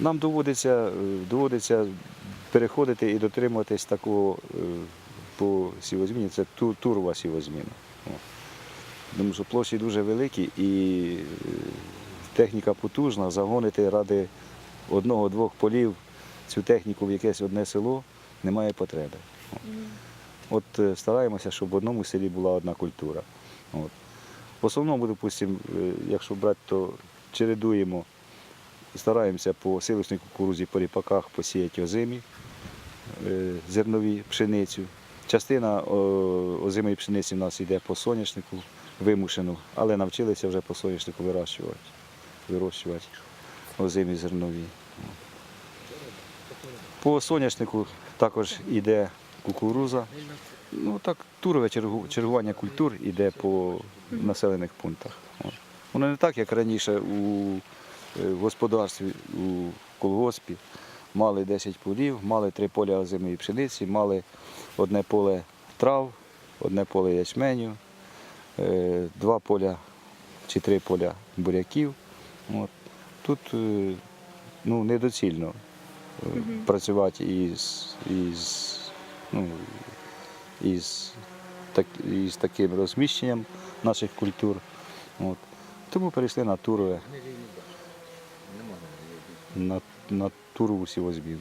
Нам доводиться, е, доводиться переходити і дотримуватись такого е, по сівозміні, це ту- турова сівозміна. Тому що площі дуже великі і е, техніка потужна, загонити ради одного-двох полів цю техніку в якесь одне село немає потреби. От стараємося, щоб в одному селі була одна культура. От. В основному, допустимо, якщо брати, то чередуємо, стараємося по силосній кукурузі, по ріпаках посіяти озимі, е, зернові пшеницю. Частина озимої пшениці в нас йде по соняшнику вимушену, але навчилися вже по соняшнику вирощувати, вирощувати озимі зернові. По соняшнику також йде кукуруза. Ну так, турове чергу- чергування культур йде по населених пунктах. Воно не так, як раніше у е, господарстві, у колгоспі. Мали 10 полів, мали три поля озимої пшениці, мали одне поле трав, одне поле ячменю, е, два поля чи три поля буряків. От. Тут е, ну, недоцільно працювати із, із, ну, із, так, із таким розміщенням наших культур. От. Тому перейшли на турове, на, на турову сівозміну.